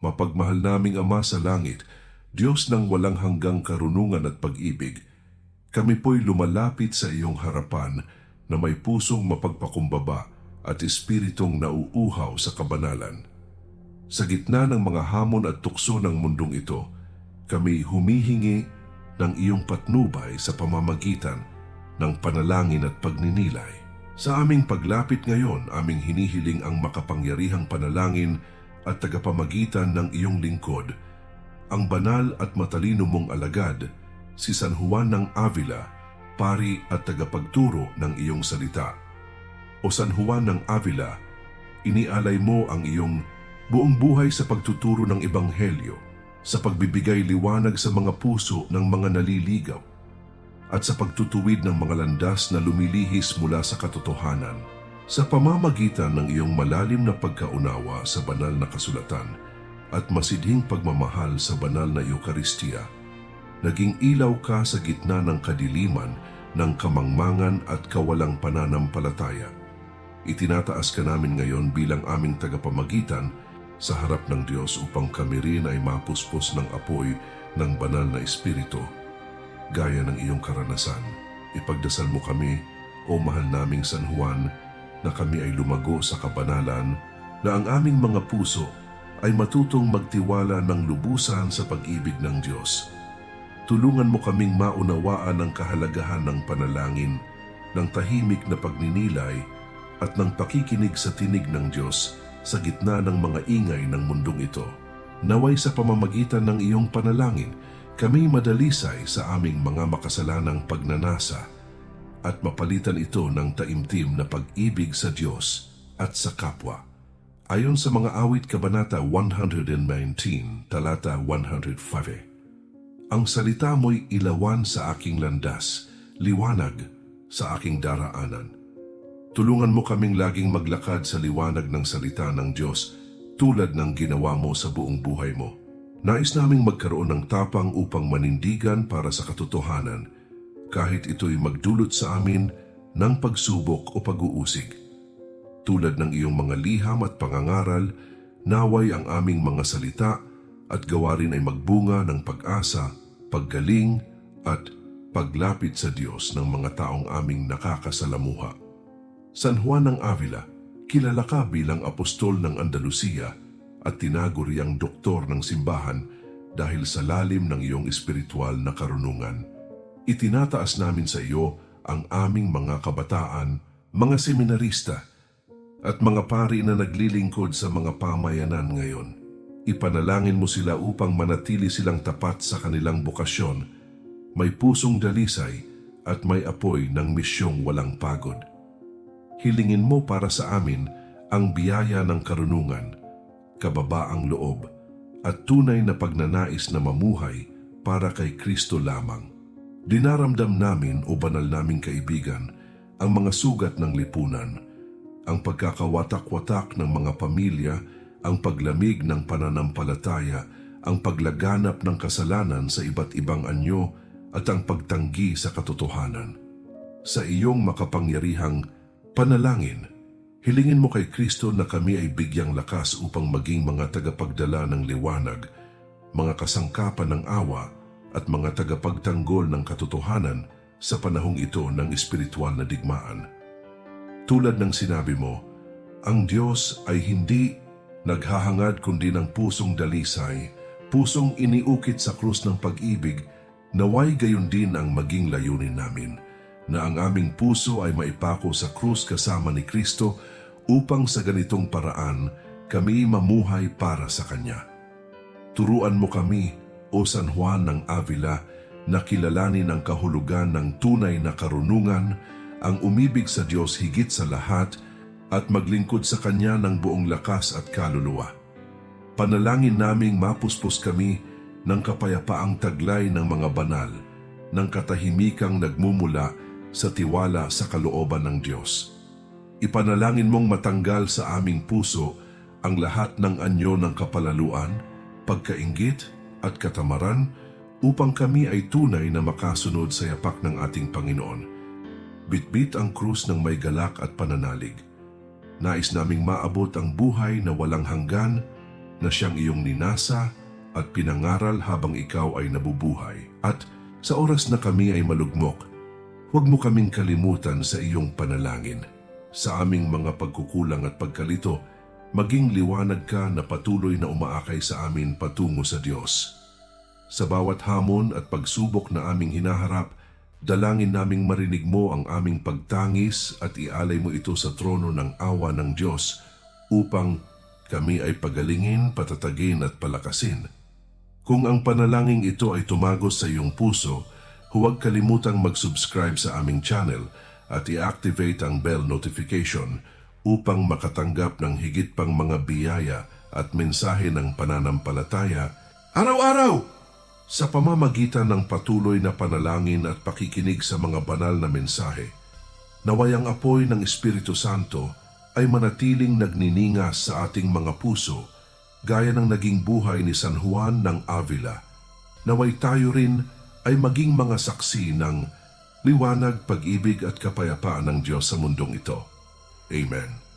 Mapagmahal naming Ama sa langit, Diyos ng walang hanggang karunungan at pag-ibig, kami po'y lumalapit sa iyong harapan na may pusong mapagpakumbaba at espiritong nauuhaw sa kabanalan. Sa gitna ng mga hamon at tukso ng mundong ito, kami humihingi ng iyong patnubay sa pamamagitan ng panalangin at pagninilay. Sa aming paglapit ngayon, aming hinihiling ang makapangyarihang panalangin at tagapamagitan ng iyong lingkod, ang banal at matalino mong alagad, si San Juan ng Avila, pari at tagapagturo ng iyong salita. O San Juan ng Avila, inialay mo ang iyong buong buhay sa pagtuturo ng Ebanghelyo, sa pagbibigay liwanag sa mga puso ng mga naliligaw, at sa pagtutuwid ng mga landas na lumilihis mula sa katotohanan. Sa pamamagitan ng iyong malalim na pagkaunawa sa banal na kasulatan at masidhing pagmamahal sa banal na Eukaristiya, naging ilaw ka sa gitna ng kadiliman ng kamangmangan at kawalang pananampalataya. Itinataas ka namin ngayon bilang aming tagapamagitan sa harap ng Diyos upang kami rin ay mapuspos ng apoy ng banal na Espiritu. Gaya ng iyong karanasan, ipagdasal mo kami, o mahal naming San Juan, na kami ay lumago sa kabanalan, na ang aming mga puso ay matutong magtiwala ng lubusan sa pag-ibig ng Diyos. Tulungan mo kaming maunawaan ang kahalagahan ng panalangin, ng tahimik na pagninilay, at ng pakikinig sa tinig ng Diyos sa gitna ng mga ingay ng mundong ito. Naway sa pamamagitan ng iyong panalangin, kami madalisay sa aming mga makasalanang pagnanasa at mapalitan ito ng taimtim na pag-ibig sa Diyos at sa kapwa. Ayon sa mga awit Kabanata 119, talata 105, Ang salita mo'y ilawan sa aking landas, liwanag sa aking daraanan. Tulungan mo kaming laging maglakad sa liwanag ng salita ng Diyos tulad ng ginawa mo sa buong buhay mo. Nais naming magkaroon ng tapang upang manindigan para sa katotohanan kahit ito'y magdulot sa amin ng pagsubok o pag-uusig. Tulad ng iyong mga liham at pangangaral, naway ang aming mga salita at gawa rin ay magbunga ng pag-asa, paggaling at paglapit sa Diyos ng mga taong aming nakakasalamuha. San Juan ng Avila, kilala ka bilang apostol ng Andalusia at tinaguri ang doktor ng simbahan dahil sa lalim ng iyong espiritual na karunungan itinataas namin sa iyo ang aming mga kabataan, mga seminarista, at mga pari na naglilingkod sa mga pamayanan ngayon. Ipanalangin mo sila upang manatili silang tapat sa kanilang bukasyon, may pusong dalisay at may apoy ng misyong walang pagod. Hilingin mo para sa amin ang biyaya ng karunungan, kababaang loob, at tunay na pagnanais na mamuhay para kay Kristo lamang. Dinaramdam namin o banal naming kaibigan ang mga sugat ng lipunan, ang pagkakawatak-watak ng mga pamilya, ang paglamig ng pananampalataya, ang paglaganap ng kasalanan sa iba't ibang anyo at ang pagtanggi sa katotohanan. Sa iyong makapangyarihang panalangin, hilingin mo kay Kristo na kami ay bigyang lakas upang maging mga tagapagdala ng liwanag, mga kasangkapan ng awa, at mga tagapagtanggol ng katotohanan sa panahong ito ng espiritual na digmaan. Tulad ng sinabi mo, ang Diyos ay hindi naghahangad kundi ng pusong dalisay, pusong iniukit sa krus ng pag-ibig, naway gayon din ang maging layunin namin, na ang aming puso ay maipako sa krus kasama ni Kristo upang sa ganitong paraan kami mamuhay para sa Kanya. Turuan mo kami o San Juan ng Avila na kilalanin ang kahulugan ng tunay na karunungan, ang umibig sa Diyos higit sa lahat at maglingkod sa Kanya ng buong lakas at kaluluwa. Panalangin naming mapuspos kami ng kapayapaang taglay ng mga banal, ng katahimikang nagmumula sa tiwala sa kalooban ng Diyos. Ipanalangin mong matanggal sa aming puso ang lahat ng anyo ng kapalaluan, pagkaingit, at katamaran upang kami ay tunay na makasunod sa yapak ng ating Panginoon. Bitbit ang krus ng may galak at pananalig. Nais naming maabot ang buhay na walang hanggan, na siyang iyong ninasa at pinangaral habang ikaw ay nabubuhay. At sa oras na kami ay malugmok, huwag mo kaming kalimutan sa iyong panalangin. Sa aming mga pagkukulang at pagkalito, maging liwanag ka na patuloy na umaakay sa amin patungo sa Diyos. Sa bawat hamon at pagsubok na aming hinaharap, dalangin naming marinig mo ang aming pagtangis at ialay mo ito sa trono ng awa ng Diyos upang kami ay pagalingin, patatagin at palakasin. Kung ang panalangin ito ay tumagos sa iyong puso, huwag kalimutang mag-subscribe sa aming channel at i-activate ang bell notification upang makatanggap ng higit pang mga biyaya at mensahe ng pananampalataya araw-araw sa pamamagitan ng patuloy na panalangin at pakikinig sa mga banal na mensahe. Naway ang apoy ng Espiritu Santo ay manatiling nagniningas sa ating mga puso gaya ng naging buhay ni San Juan ng Avila. Naway tayo rin ay maging mga saksi ng liwanag, pag-ibig at kapayapaan ng Diyos sa mundong ito. Amen.